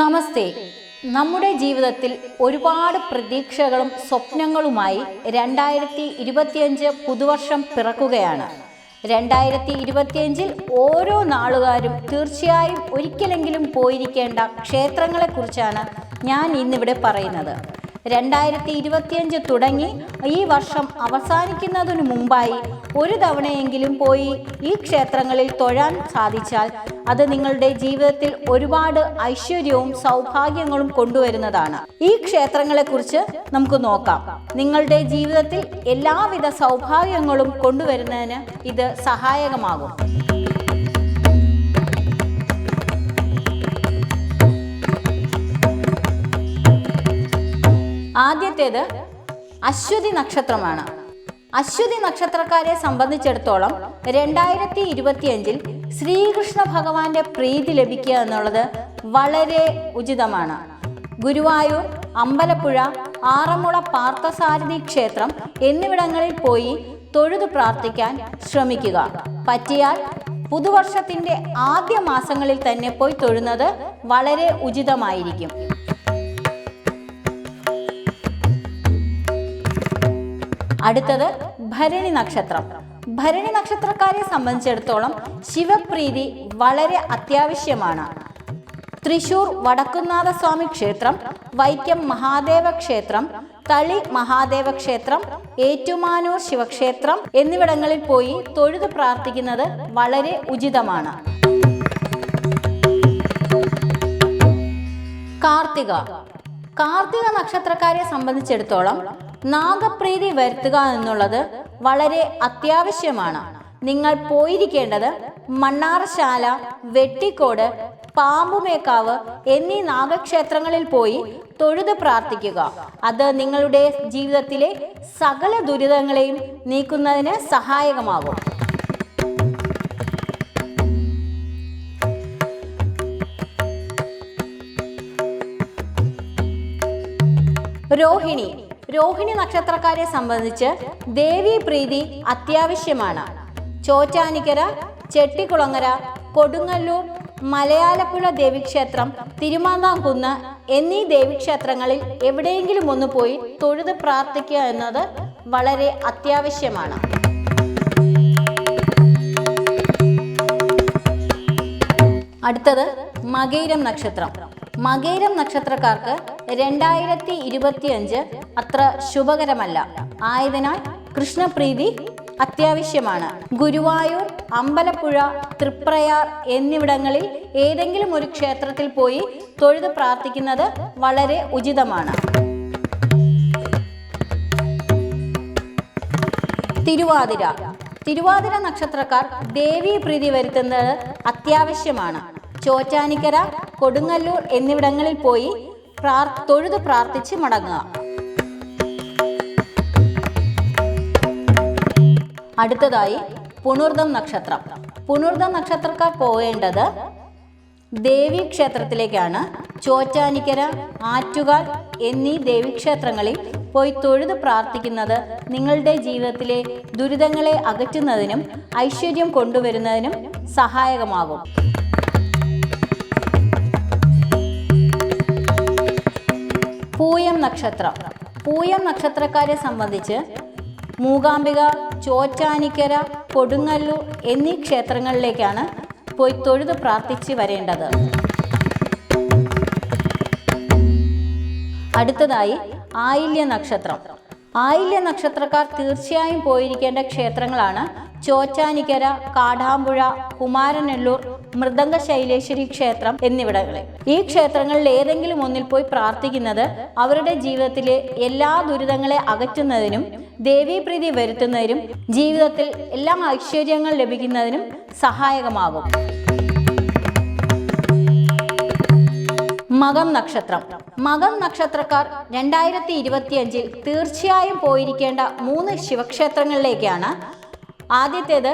നമസ്തേ. നമ്മുടെ ജീവിതത്തിൽ ഒരുപാട് പ്രതീക്ഷകളും സ്വപ്നങ്ങളുമായി രണ്ടായിരത്തി ഇരുപത്തിയഞ്ച് പുതുവർഷം പിറക്കുകയാണ്. രണ്ടായിരത്തി ഇരുപത്തിയഞ്ചിൽ ഓരോ നാളുകാരും തീർച്ചയായും ഒരിക്കലെങ്കിലും പോയിരിക്കേണ്ട ക്ഷേത്രങ്ങളെക്കുറിച്ചാണ് ഞാൻ ഇന്നിവിടെ പറയുന്നത്. രണ്ടായിരത്തി ഇരുപത്തിയഞ്ച് തുടങ്ങി ഈ വർഷം അവസാനിക്കുന്നതിനു മുമ്പായി ഒരു തവണയെങ്കിലും പോയി ഈ ക്ഷേത്രങ്ങളിൽ തൊഴാൻ സാധിച്ചാൽ അത് നിങ്ങളുടെ ജീവിതത്തിൽ ഒരുപാട് ഐശ്വര്യവും സൗഭാഗ്യങ്ങളും കൊണ്ടുവരുന്നതാണ്. ഈ ക്ഷേത്രങ്ങളെക്കുറിച്ച് നമുക്ക് നോക്കാം. നിങ്ങളുടെ ജീവിതത്തിൽ എല്ലാവിധ സൗഭാഗ്യങ്ങളും കൊണ്ടുവരുന്നതിന് ഇത് സഹായകമാകും. ആദ്യത്തേത് അശ്വതി നക്ഷത്രമാണ്. അശ്വതി നക്ഷത്രക്കാരെ സംബന്ധിച്ചിടത്തോളം രണ്ടായിരത്തി ഇരുപത്തിയഞ്ചിൽ ശ്രീകൃഷ്ണ ഭഗവാന്റെ പ്രീതി ലഭിക്കുക എന്നുള്ളത് വളരെ ഉചിതമാണ്. ഗുരുവായൂർ അമ്പലപ്പുഴ ആറന്മുള പാർത്ഥസാരഥി ക്ഷേത്രം എന്നിവിടങ്ങളിൽ പോയി തൊഴുതു പ്രാർത്ഥിക്കാൻ ശ്രമിക്കുക. പറ്റിയാൽ പുതുവർഷത്തിന്റെ ആദ്യ മാസങ്ങളിൽ തന്നെ പോയി തൊഴുന്നത് വളരെ ഉചിതമായിരിക്കും. അടുത്തത് ഭരണി നക്ഷത്രം. ഭരണി നക്ഷത്രക്കാരെ സംബന്ധിച്ചിടത്തോളം ശിവപ്രീതി വളരെ അത്യാവശ്യമാണ്. തൃശൂർ വടക്കുന്നാഥ സ്വാമി ക്ഷേത്രം വൈക്കം മഹാദേവ ക്ഷേത്രം തളി മഹാദേവ ക്ഷേത്രം ഏറ്റുമാനൂർ ശിവക്ഷേത്രം എന്നിവിടങ്ങളിൽ പോയി തൊഴുതു പ്രാർത്ഥിക്കുന്നത് വളരെ ഉചിതമാണ്. കാർത്തിക. കാർത്തിക നക്ഷത്രക്കാരെ സംബന്ധിച്ചിടത്തോളം നാഗപ്രീതി വരുത്തുക എന്നുള്ളത് വളരെ അത്യാവശ്യമാണ്. നിങ്ങൾ പോയിരിക്കേണ്ടത് മണ്ണാറശാല വെട്ടിക്കോട് പാമ്പുമേക്കാവ് എന്നീ നാഗക്ഷേത്രങ്ങളിൽ പോയി തൊഴുത് പ്രാർത്ഥിക്കുക. അത് നിങ്ങളുടെ ജീവിതത്തിലെ സകല ദുരിതങ്ങളെയും നീക്കുന്നതിന് സഹായകമാകും. രോഹിണി രോഹിണി നക്ഷത്രക്കാരെ സംബന്ധിച്ച് ദേവീ പ്രീതി അത്യാവശ്യമാണ്. ചോറ്റാനിക്കര ചെട്ടിക്കുളങ്ങര കൊടുങ്ങല്ലൂർ മലയാലപ്പുഴ ദേവീക്ഷേത്രം തിരുമാന്താംകുന്ന് എന്നീ ദേവീക്ഷേത്രങ്ങളിൽ എവിടെയെങ്കിലും ഒന്ന് പോയി തൊഴുത് പ്രാർത്ഥിക്കുക എന്നത് വളരെ അത്യാവശ്യമാണ്. അടുത്തത് മകേരം നക്ഷത്രം. മകേരം നക്ഷത്രക്കാർക്ക് രണ്ടായിരത്തി ഇരുപത്തിയഞ്ച് അത്ര ശുഭകരമല്ല. ആയതിനാൽ കൃഷ്ണപ്രീതി അത്യാവശ്യമാണ്. ഗുരുവായൂർ അമ്പലപ്പുഴ തൃപ്രയാർ എന്നിവിടങ്ങളിൽ ഏതെങ്കിലും ഒരു ക്ഷേത്രത്തിൽ പോയി തൊഴുത് പ്രാർത്ഥിക്കുന്നത് വളരെ ഉചിതമാണ്. തിരുവാതിര. തിരുവാതിര നക്ഷത്രക്കാർ ദേവീ പ്രീതി വരുത്തുന്നത് അത്യാവശ്യമാണ്. ചോറ്റാനിക്കര കൊടുങ്ങല്ലൂർ എന്നിവിടങ്ങളിൽ പോയി പ്രാർ തൊഴുത് പ്രാർത്ഥിച്ച് മടങ്ങുക. അടുത്തതായി പുണർദം നക്ഷത്രം. പുണർദം നക്ഷത്രക്കാർ പോകേണ്ടത് ദേവി ക്ഷേത്രത്തിലേക്കാണ്. ചോറ്റാനിക്കര ആറ്റുകാൽ എന്നീ ദേവീക്ഷേത്രങ്ങളിൽ പോയി തൊഴുത് പ്രാർത്ഥിക്കുന്നത് നിങ്ങളുടെ ജീവിതത്തിലെ ദുരിതങ്ങളെ അകറ്റുന്നതിനും ഐശ്വര്യം കൊണ്ടുവരുന്നതിനും സഹായകമാകും. പൂയം നക്ഷത്രം. പൂയം നക്ഷത്രക്കാരെ സംബന്ധിച്ച് മൂകാംബിക ചോറ്റാനിക്കര കൊടുങ്ങല്ലൂർ എന്നീ ക്ഷേത്രങ്ങളിലേക്കാണ് പോയി തൊഴുത് പ്രാർത്ഥിച്ച് വരേണ്ടത്. അടുത്തതായി ആയില്യ നക്ഷത്രം. ആയില്യ നക്ഷത്രക്കാർ തീർച്ചയായും പോയിരിക്കേണ്ട ക്ഷേത്രങ്ങളാണ് ചോറ്റാനിക്കര കാടാമ്പുഴ കുമാരനെല്ലൂർ മൃദംഗ ശൈലേശ്വരി ക്ഷേത്രം എന്നിവിടങ്ങളിൽ ഈ ക്ഷേത്രങ്ങളിൽ ഏതെങ്കിലും ഒന്നിൽ പോയി പ്രാർത്ഥിക്കുന്നത് അവരുടെ ജീവിതത്തിലെ എല്ലാ ദുരിതങ്ങളെ അകറ്റുന്നതിനും ദേവീപ്രീതി വരുത്തുന്നതിനും ജീവിതത്തിൽ എല്ലാ ഐശ്വര്യങ്ങൾ ലഭിക്കുന്നതിനും സഹായകമാകും. മകം നക്ഷത്രം. മകം നക്ഷത്രക്കാർ രണ്ടായിരത്തി ഇരുപത്തിയഞ്ചിൽ തീർച്ചയായും പോയിരിക്കേണ്ട മൂന്ന് ശിവക്ഷേത്രങ്ങളിലേക്കാണ്. ആദ്യത്തേത്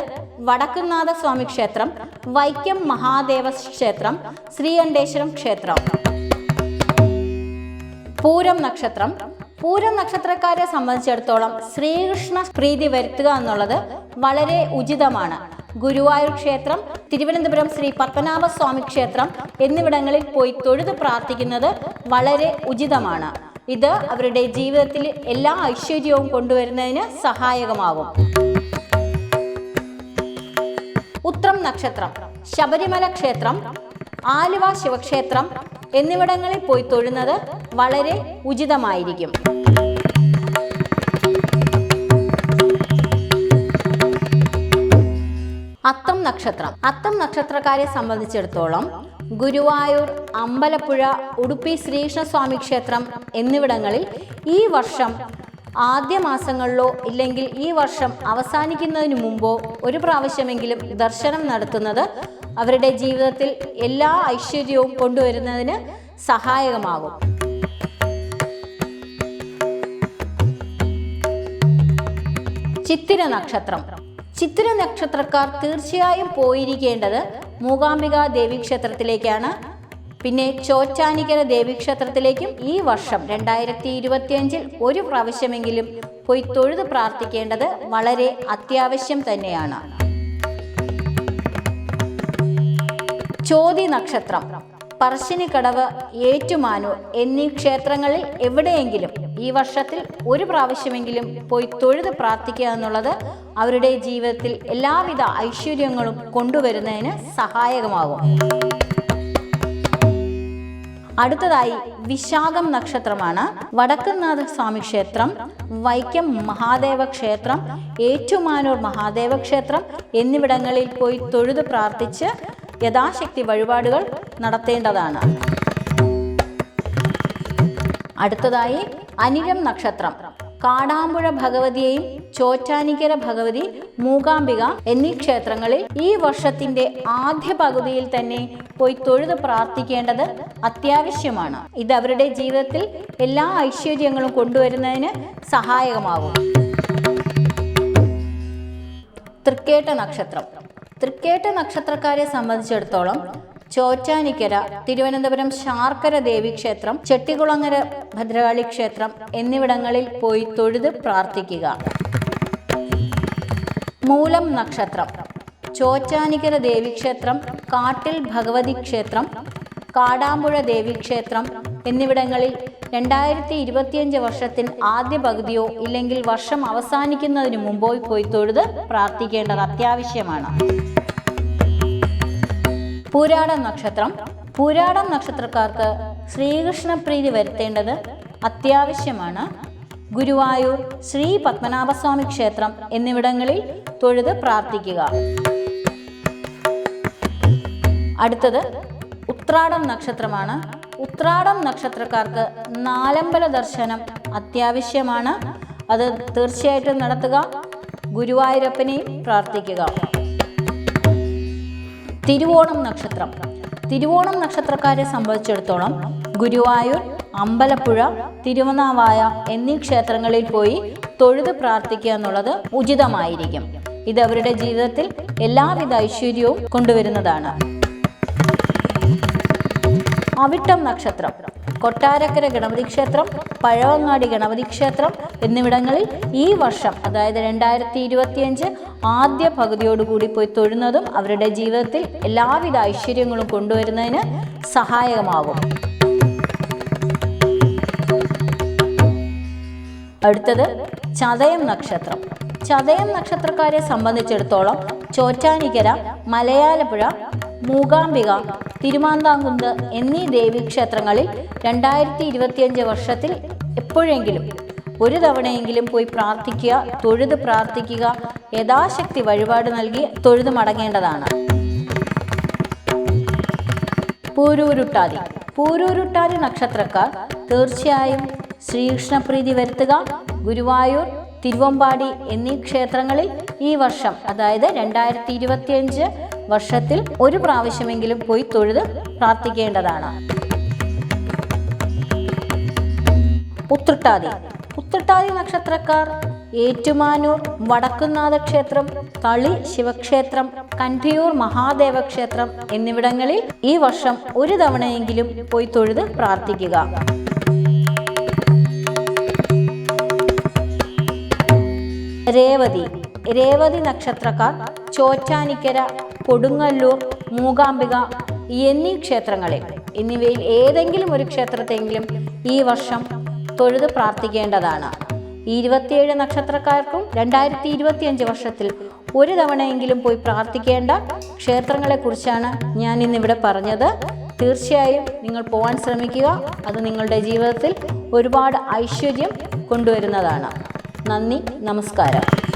വടക്കുന്നാഥ സ്വാമി ക്ഷേത്രം വൈക്കം മഹാദേവ ക്ഷേത്രം ശ്രീകണ്ഠേശ്വരം ക്ഷേത്രം. പൂരം നക്ഷത്രം. പൂരം നക്ഷത്രക്കാരെ സംബന്ധിച്ചിടത്തോളം ശ്രീകൃഷ്ണ പ്രീതി വരുത്തുക എന്നുള്ളത് വളരെ ഉചിതമാണ്. ഗുരുവായൂർ ക്ഷേത്രം തിരുവനന്തപുരം ശ്രീ പത്മനാഭ സ്വാമി ക്ഷേത്രം എന്നിവിടങ്ങളിൽ പോയി തൊഴുത് പ്രാർത്ഥിക്കുന്നത് വളരെ ഉചിതമാണ്. ഇത് അവരുടെ ജീവിതത്തിൽ എല്ലാ ഐശ്വര്യവും കൊണ്ടുവരുന്നതിന് സഹായകമാവും ഉത്രം നക്ഷത്രം ശബരിമല ക്ഷേത്രം ആലുവ ശിവക്ഷേത്രം എന്നിവിടങ്ങളിൽ പോയി തൊഴുന്നത് വളരെ ഉചിതമായിരിക്കും. അത്തം നക്ഷത്രം. അത്തം നക്ഷത്രക്കാരെ സംബന്ധിച്ചിടത്തോളം ഗുരുവായൂർ അമ്പലപ്പുഴ ഉടുപ്പി ശ്രീകൃഷ്ണസ്വാമി ക്ഷേത്രം എന്നിവിടങ്ങളിൽ ഈ വർഷം ആദ്യ മാസങ്ങളിലോ ഇല്ലെങ്കിൽ ഈ വർഷം അവസാനിക്കുന്നതിന് മുമ്പോ ഒരു പ്രാവശ്യമെങ്കിലും ദർശനം നടത്തുന്നത് അവരുടെ ജീവിതത്തിൽ എല്ലാ ഐശ്വര്യവും കൊണ്ടുവരുന്നതിന് സഹായകമാകും. ചിത്തിര നക്ഷത്രം. ചിത്തിര നക്ഷത്രക്കാർ തീർച്ചയായും പോയിരിക്കേണ്ടത് മൂകാംബിക ദേവീക്ഷേത്രത്തിലേക്കാണ് പിന്നെ ചോറ്റാനിക്കര ദേവീക്ഷേത്രത്തിലേക്കും ഈ വർഷം രണ്ടായിരത്തി ഇരുപത്തിയഞ്ചിൽ ഒരു പ്രാവശ്യമെങ്കിലും പോയി തൊഴുത് പ്രാർത്ഥിക്കേണ്ടത് വളരെ അത്യാവശ്യം തന്നെയാണ്. ചോതി നക്ഷത്രം പറശ്ശിനിക്കടവ് ഏറ്റുമാനൂർ എന്നീ ക്ഷേത്രങ്ങളിൽ എവിടെയെങ്കിലും ഈ വർഷത്തിൽ ഒരു പ്രാവശ്യമെങ്കിലും പോയി തൊഴുത് പ്രാർത്ഥിക്കുക എന്നുള്ളത് അവരുടെ ജീവിതത്തിൽ എല്ലാവിധ ഐശ്വര്യങ്ങളും കൊണ്ടുവരുന്നതിന് സഹായകമാകും. അടുത്തതായി വിശാഖം നക്ഷത്രമാണ്. വടക്കുംനാഥ സ്വാമി ക്ഷേത്രം വൈക്കം മഹാദേവ ക്ഷേത്രം ഏറ്റുമാനൂർ മഹാദേവ ക്ഷേത്രം എന്നിവിടങ്ങളിൽ പോയി തൊഴുത് പ്രാർത്ഥിച്ച് യഥാശക്തി വഴിപാടുകൾ നടത്തേണ്ടതാണ്. അടുത്തതായി അനിരം നക്ഷത്രം കാടാമ്പുഴ ഭഗവതിയെയും ചോറ്റാനിക്കര ഭഗവതി മൂകാംബിക എന്നീ ക്ഷേത്രങ്ങളിൽ ഈ വർഷത്തിന്റെ ആദ്യ പകുതിയിൽ തന്നെ പോയി തൊഴുത് പ്രാർത്ഥിക്കേണ്ടത് അത്യാവശ്യമാണ്. ഇത് അവരുടെ ജീവിതത്തിൽ എല്ലാ ഐശ്വര്യങ്ങളും കൊണ്ടുവരുന്നതിന് സഹായകമാകും. തൃക്കേട്ട നക്ഷത്രം. തൃക്കേട്ട നക്ഷത്രക്കാരെ സംബന്ധിച്ചിടത്തോളം ചോറ്റാനിക്കര തിരുവനന്തപുരം ശാർക്കര ദേവി ക്ഷേത്രം ചെട്ടികുളങ്ങര ഭദ്രകാളി ക്ഷേത്രം എന്നിവിടങ്ങളിൽ പോയി തൊഴുത് പ്രാർത്ഥിക്കുക. മൂലം നക്ഷത്രം. ചോറ്റാനിക്കര ദേവീക്ഷേത്രം കാട്ടിൽ ഭഗവതി ക്ഷേത്രം കാടാമ്പുഴ ദേവീക്ഷേത്രം എന്നിവിടങ്ങളിൽ രണ്ടായിരത്തി ഇരുപത്തിയഞ്ച് വർഷത്തിൽ ആദ്യ പകുതിയോ ഇല്ലെങ്കിൽ വർഷം അവസാനിക്കുന്നതിന് മുമ്പോ പോയി തൊഴുത് പ്രാർത്ഥിക്കേണ്ടത് അത്യാവശ്യമാണ്. പൂരാടം നക്ഷത്രം. പുരാട നക്ഷത്രക്കാർക്ക് ശ്രീകൃഷ്ണ പ്രീതി വരുത്തേണ്ടത് അത്യാവശ്യമാണ്. ഗുരുവായൂർ ശ്രീ പത്മനാഭസ്വാമി ക്ഷേത്രം എന്നിവിടങ്ങളിൽ തൊഴുത് പ്രാർത്ഥിക്കുക. അടുത്തത് ഉത്രാടം നക്ഷത്രമാണ്. ഉത്രാടം നക്ഷത്രക്കാർക്ക് നാലമ്പല ദർശനം അത്യാവശ്യമാണ്. അത് തീർച്ചയായിട്ടും നടത്തുക. ഗുരുവായൂരപ്പനെയും പ്രാർത്ഥിക്കുക. തിരുവോണം നക്ഷത്രം. തിരുവോണം നക്ഷത്രക്കാരെ സംബന്ധിച്ചിടത്തോളം ഗുരുവായൂർ അമ്പലപ്പുഴ തിരുവനാവായ എന്നീ ക്ഷേത്രങ്ങളിൽ പോയി തൊഴുത് പ്രാർത്ഥിക്കുക എന്നുള്ളത് ഉചിതമായിരിക്കും. ഇത് അവരുടെ ജീവിതത്തിൽ എല്ലാവിധ ഐശ്വര്യവും കൊണ്ടുവരുന്നതാണ്. അവിട്ടം നക്ഷത്രം. കൊട്ടാരക്കര ഗണപതി ക്ഷേത്രം പഴവങ്ങാടി ഗണപതി ക്ഷേത്രം എന്നിവിടങ്ങളിൽ ഈ വർഷം അതായത് രണ്ടായിരത്തി ഇരുപത്തിയഞ്ച് ആദ്യ പകുതിയോടുകൂടി പോയി തൊഴുന്നതും അവരുടെ ജീവിതത്തിൽ എല്ലാവിധ ഐശ്വര്യങ്ങളും കൊണ്ടുവരുന്നതിന് സഹായകമാകും. അടുത്തത് ചതയം നക്ഷത്രം. ചതയം നക്ഷത്രക്കാരെ സംബന്ധിച്ചിടത്തോളം ചോറ്റാനിക്കര മലയാലപ്പുഴ മൂകാംബിക തിരുമാന്താംകുന്ന് എന്നീ ദേവീക്ഷേത്രങ്ങളിൽ രണ്ടായിരത്തി ഇരുപത്തിയഞ്ച് വർഷത്തിൽ എപ്പോഴെങ്കിലും ഒരു തവണയെങ്കിലും പോയി പ്രാർത്ഥിക്കുക തൊഴുത് പ്രാർത്ഥിക്കുക യഥാശക്തി വഴിപാട് നൽകി തൊഴുത് മടങ്ങേണ്ടതാണ്. പൂരൂരുട്ടാതി. പൂരൂരുട്ടാതി നക്ഷത്രക്കാർ തീർച്ചയായും ശ്രീകൃഷ്ണപ്രീതി വരുത്തുക. ഗുരുവായൂർ തിരുവമ്പാടി എന്നീ ക്ഷേത്രങ്ങളിൽ ഈ വർഷം അതായത് രണ്ടായിരത്തി വർഷത്തിൽ ഒരു പ്രാവശ്യമെങ്കിലും പോയി തൊഴുത് പ്രാർത്ഥിക്കേണ്ടതാണ്. ഉത്രട്ടാതി. ഉത്രട്ടാതി നക്ഷത്രക്കാർ ഏറ്റുമാനൂർ വടക്കുന്നാഥ ക്ഷേത്രം തളി ശിവക്ഷേത്രം കൻഠിയൂർ മഹാദേവ ക്ഷേത്രം എന്നിവിടങ്ങളിൽ ഈ വർഷം ഒരു തവണയെങ്കിലും പോയി തൊഴുത് പ്രാർത്ഥിക്കുക. രേവതി. രേവതി നക്ഷത്രക്കാർ ചോറ്റാനിക്കര കൊടുങ്ങല്ലൂർ മൂകാംബിക എന്നീ ക്ഷേത്രങ്ങളിൽ എന്നിവയിൽ ഏതെങ്കിലും ഒരു ക്ഷേത്രത്തെങ്കിലും ഈ വർഷം തൊഴുത് പ്രാർത്ഥിക്കേണ്ടതാണ്. ഇരുപത്തിയേഴ് നക്ഷത്രക്കാർക്കും രണ്ടായിരത്തി ഇരുപത്തിയഞ്ച് വർഷത്തിൽ ഒരു തവണയെങ്കിലും പോയി പ്രാർത്ഥിക്കേണ്ട ക്ഷേത്രങ്ങളെക്കുറിച്ചാണ് ഞാൻ ഇന്നിവിടെ പറഞ്ഞത്. തീർച്ചയായും നിങ്ങൾ പോകാൻ ശ്രമിക്കുക. അത് നിങ്ങളുടെ ജീവിതത്തിൽ ഒരുപാട് ഐശ്വര്യം കൊണ്ടുവരുന്നതാണ്. നന്ദി നമസ്കാരം.